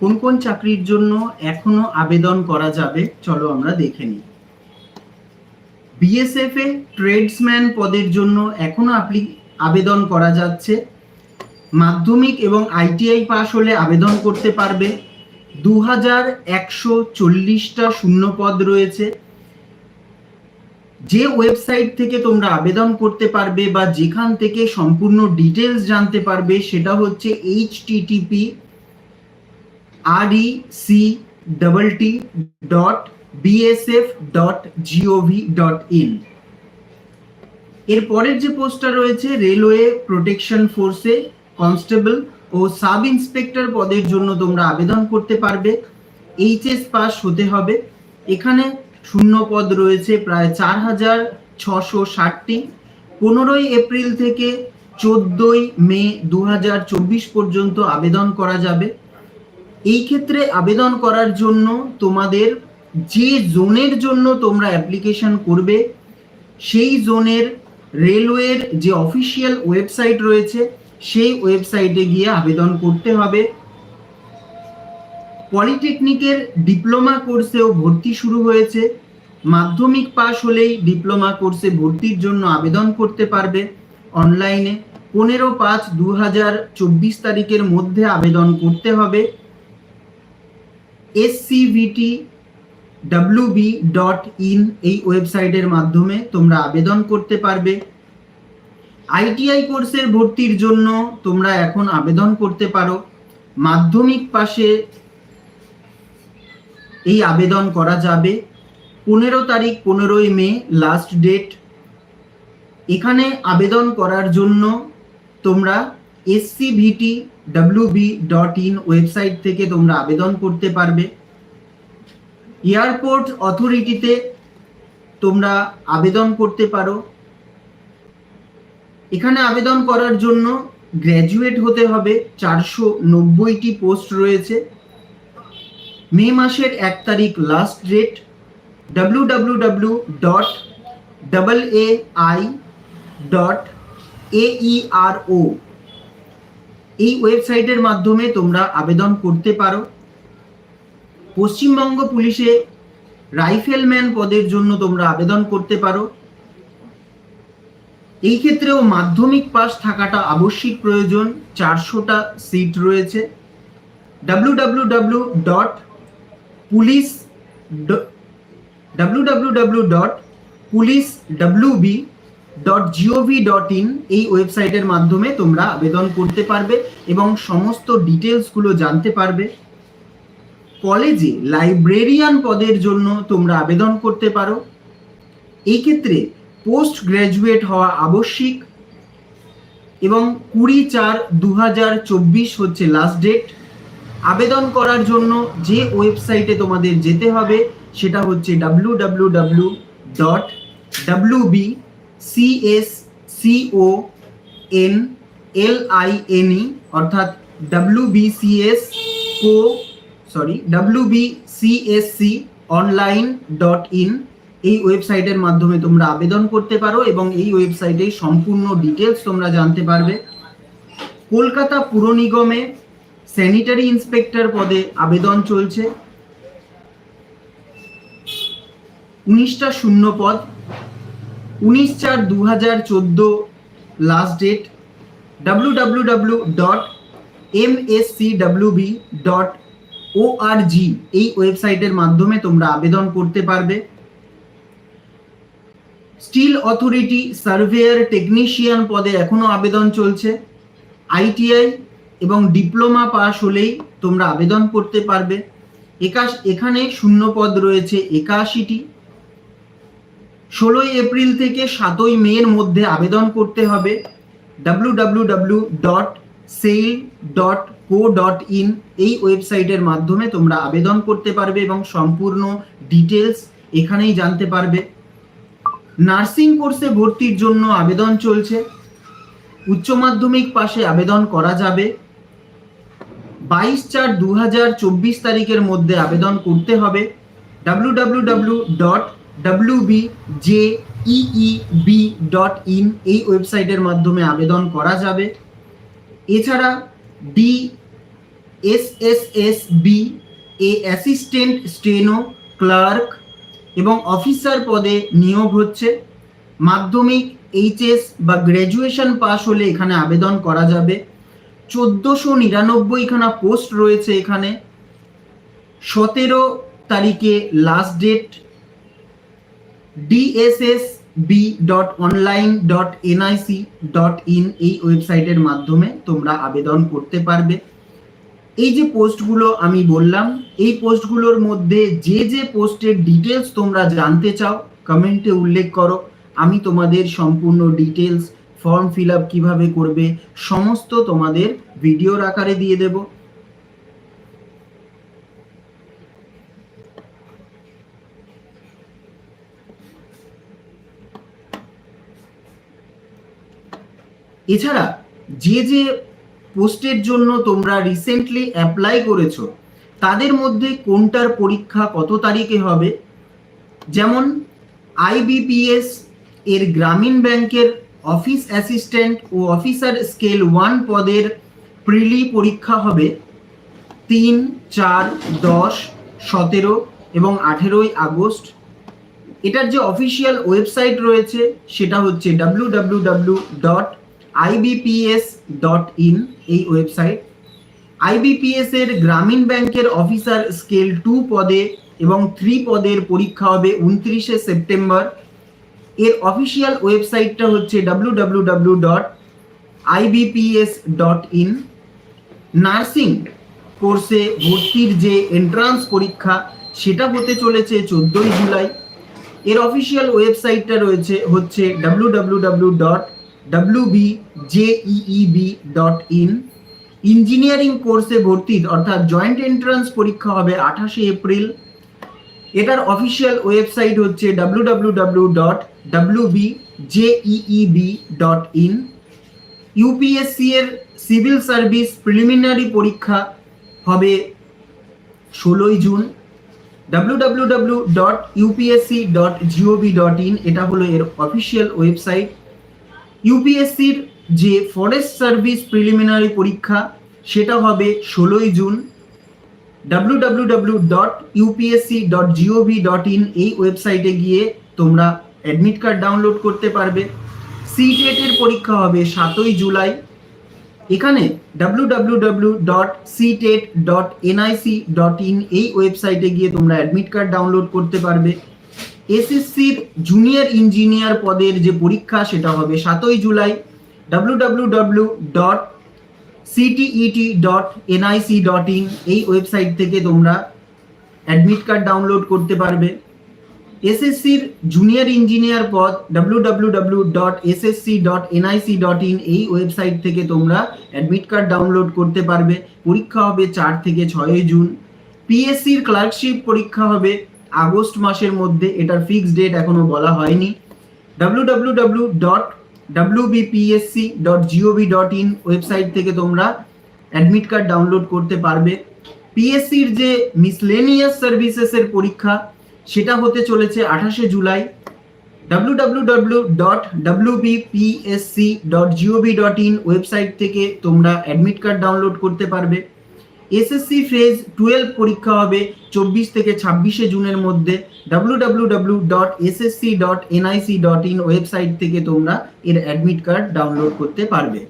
কোন কোন চাকরির জন্য এখনও আবেদন করা যাবে? চলো আমরা দেখে নিই। বিএসএফ এ ট্রেডসম্যান পদের জন্য এখনও আপনি আবেদন করা যাচ্ছে। মাধ্যমিক এবং আইটিআই পাশ হলে আবেদন করতে পারবে। দু হাজার একশো চল্লিশটা শূন্য পদ রয়েছে। যে ওয়েবসাইট থেকে তোমরা আবেদন করতে পারবে বা যেখান থেকে সম্পূর্ণ ডিটেলস জানতে পারবে, সেটা হচ্ছে এইচ টিটিপি ইন এর পরের যে পোস্টটা রয়েছে রেলওয়ে প্রোটেকশন ফোর্সে কনস্টেবল ও সাব ইন্সপেক্টর পদের জন্য তোমরা আবেদন করতে পারবে। এইচএস পাস হতে হবে। এখানে শূন্য পদ রয়েছে, প্রায় চার হাজার ছশো ষাটটি। পনেরোই এপ্রিল থেকে চোদ্দই মে দু হাজার চব্বিশ পর্যন্ত আবেদন করা যাবে। এই ক্ষেত্রে আবেদন করার জন্য তোমাদের যে জোনের জন্য তোমরা অ্যাপ্লিকেশন করবে, সেই জোনের রেলওয়ের যে অফিসিয়াল ওয়েবসাইট রয়েছে, সেই ওয়েবসাইটে গিয়ে আবেদন করতে হবে। পলিটেকনিকের ডিপ্লোমা কোর্সেও ভর্তি শুরু হয়েছে। মাধ্যমিক পাশ হলেই ডিপ্লোমা কোর্সে ভর্তির জন্য আবেদন করতে পারবে। অনলাইনে পনেরো পাঁচ দু হাজার চব্বিশ তারিখের মধ্যে আবেদন করতে হবে। এসসিভিটি ডাব্লিউবি ডট ইন এই ওয়েবসাইটের মাধ্যমে তোমরা আবেদন করতে পারবে। আইটিআই কোর্সের ভর্তির জন্য তোমরা এখন আবেদন করতে পারো। মাধ্যমিক পাশে এই আবেদন করা যাবে। পনেরো তারিখ, পনেরোই মে লাস্ট ডেট এখানে আবেদন করার জন্য তোমরা এসসিভিটি ইন ওয়েবসাইট থেকে তোমরা আবেদন করতে পারবে। এয়ারপোর্ট অথরিটিতে তোমরা আবেদন করতে পারো। এখানে আবেদন করার জন্য গ্র্যাজুয়েট হতে হবে। চারশো নব্বইটি পোস্ট রয়েছে। মে মাসের এক তারিখ last date W W W dot double A I dot aero এই ওয়েবসাইটের মাধ্যমে তোমরা আবেদন করতে পারো। পশ্চিমবঙ্গ পুলিশে রাইফেলম্যান পদের জন্য তোমরা আবেদন করতে পারো। এই ক্ষেত্রেও মাধ্যমিক পাস থাকাটা আবশ্যিক প্রয়োজন, চারশোটা সিট রয়েছে। W W W dot police W W W dot police W B dot G O V dot in এই ওয়েবসাইটের মাধ্যমে তোমরা আবেদন করতে পারবে এবং সমস্ত ডিটেলসগুলো জানতে পারবে। কলেজে লাইব্রেরিয়ান পদের জন্য তোমরা আবেদন করতে পারো। এই ক্ষেত্রে পোস্ট গ্র্যাজুয়েট হওয়া আবশ্যিক এবং কুড়ি চার দু হাজার চব্বিশ হচ্ছে লাস্ট ডেট আবেদন করার জন্য যে ওয়েবসাইটে তোমাদের যেতে হবে সেটা হচ্ছে W W W dot W B C S C O N L I N E অর্থাৎ W B C S co sorry W B C S C online dot in এই ওয়েবসাইটের মাধ্যমে তোমরা আবেদন করতে পারো এবং এই ওয়েবসাইটে সম্পূর্ণ ডিটেলস তোমরা জানতে পারবে। কলকাতা পুর নিগমে স্যানিটারি ইন্সপেক্টর পদে আবেদন চলছে। উনিশটা শূন্য পদ উনিশ চার দু হাজার চোদ্দ last date W W W dot M S C W B dot O R G এই ওয়েবসাইটের মাধ্যমে তোমরা আবেদন করতে পারবে। স্টিল অথরিটি সার্ভেয়ার টেকনিশিয়ান পদে এখনও আবেদন চলছে। আইটিআই এবং ডিপ্লোমা পাস হলেই তোমরা আবেদন করতে পারবে। একাশ এখানে শূন্য পদ রয়েছে একাশিটি। ষোলোই এপ্রিল থেকে সাতই মের মধ্যে আবেদন করতে হবে W W W dot SAIL dot co dot in এই ওয়েবসাইটের মাধ্যমে তোমরা আবেদন করতে পারবে এবং সম্পূর্ণ ডিটেলস এখানেই জানতে পারবে। নার্সিং কোর্সে ভর্তির জন্য আবেদন চলছে। উচ্চ মাধ্যমিক পাশে আবেদন করা যাবে। বাইশ চার দু তারিখের মধ্যে আবেদন করতে হবে। W W W dot W B J E E dot in এই ওয়েবসাইটের মাধ্যমে আবেদন করা যাবে। এছাড়া D S S S B A assistant steno clerk এবং অফিসার পদে নিয়োগ হচ্ছে। মাধ্যমিক এইচএস বা গ্র্যাজুয়েশন পাস হলে এখানে আবেদন করা যাবে। চোদ্দোশো নিরানব্বইখানা পোস্ট রয়েছে এখানে। সতেরো তারিখে লাস্ট ডেট ইন এই ওয়েবসাইটের মাধ্যমে তোমরা আবেদন করতে পারবে। এই যে পোস্টগুলো আমি বললাম, এই পোস্টগুলোর মধ্যে যে যে পোস্টের ডিটেলস তোমরা জানতে চাও কমেন্টে উল্লেখ করো। আমি তোমাদের সম্পূর্ণ ডিটেলস ফর্ম ফিল আপ কীভাবে করবে, সমস্ত তোমাদের ভিডিওর আকারে দিয়ে দেব। এছাড়া যে যে পোস্টের জন্য তোমরা রিসেন্টলি অ্যাপ্লাই করেছ, তাদের মধ্যে কোনটার পরীক্ষা কত তারিখে হবে? যেমন আইবিপিএস এর গ্রামীণ ব্যাংকের অফিস অ্যাসিস্ট্যান্ট ও অফিসার স্কেল ওয়ান পদের প্রিলি পরীক্ষা হবে তিন, চার, দশ, সতেরো এবং আঠেরোই আগস্ট। এটার যে অফিসিয়াল ওয়েবসাইট রয়েছে, সেটা হচ্ছে W W W dot I B P S dot in এই website I B P S এর গ্রামীণ ব্যাংকের অফিসার স্কেল টু পদে এবং থ্রি পদের পরীক্ষা হবে উনত্রিশে সেপ্টেম্বর। এর অফিসিয়াল ওয়েবসাইটটা হচ্ছে W W dot I B P S dot in nursing কোর্সে ভর্তির যে এন্ট্রান্স পরীক্ষা, সেটা হতে চলেছে চোদ্দোই জুলাই। এর অফিসিয়াল ওয়েবসাইটটা রয়েছে, হচ্ছে W W dot in engineering কোর্সে ভর্তির অর্থাৎ জয়েন্ট এন্ট্রান্স পরীক্ষা হবে আঠাশে এপ্রিল। এটার অফিসিয়াল ওয়েবসাইট হচ্ছে in U P S C এর সিভিল সার্ভিস প্রিলিমিনারি পরীক্ষা হবে ষোলোই June. W W W dot U P S C dot G O V dot in এটা হলো এর অফিসিয়াল ওয়েবসাইট ইউপিএসসির যে ফরেস্ট সার্ভিস প্রিলিমিনারি পরীক্ষা, সেটা হবে ষোলোই June. W W W dot U P S C dot G O V dot in এই ওয়েবসাইটে গিয়ে তোমরা অ্যাডমিট কার্ড ডাউনলোড করতে পারবে। সি টেটের পরীক্ষা হবে সাতই জুলাই। এখানে W W W dot C TET dot N I C dot in এই ওয়েবসাইটে গিয়ে তোমরা অ্যাডমিট কার্ড ডাউনলোড করতে পারবে। এসএসসির জুনিয়র ইঞ্জিনিয়ার পদের যে পরীক্ষা, সেটা হবে সাতই July. W dot C T E T dot N I C dot in এই ওয়েবসাইট থেকে তোমরা অ্যাডমিট কার্ড ডাউনলোড করতে পারবে। এসএসসির জুনিয়র ইঞ্জিনিয়ার পদ W dot S S C dot N I C dot in এই ওয়েবসাইট থেকে তোমরা অ্যাডমিট কার্ড ডাউনলোড করতে পারবে। পরীক্ষা হবে চার থেকে ছয়ই জুন। পিএসসির ক্লার্কশিপ পরীক্ষা হবে আগস্ট মাসের মধ্যে এটার ফিক্সড ডেট এখনও বলা হয়নি। W dot dot dot in website থেকে তোমরা অ্যাডমিট কার্ড ডাউনলোড করতে পারবে। পিএসসির যে মিসলেনিয়াস সার্ভিসেসের পরীক্ষা, সেটা হতে চলেছে আঠাশে July. W dot dot dot in website থেকে তোমরা অ্যাডমিট কার্ড ডাউনলোড করতে পারবে। এসএসসি ফেজ টুয়েলভ পরীক্ষা হবে চব্বিশ থেকে ছাব্বিশে জুনের মধ্যে। W W W dot S S C dot N I C dot in website থেকে তোমরা এর অ্যাডমিট কার্ড ডাউনলোড করতে পারবে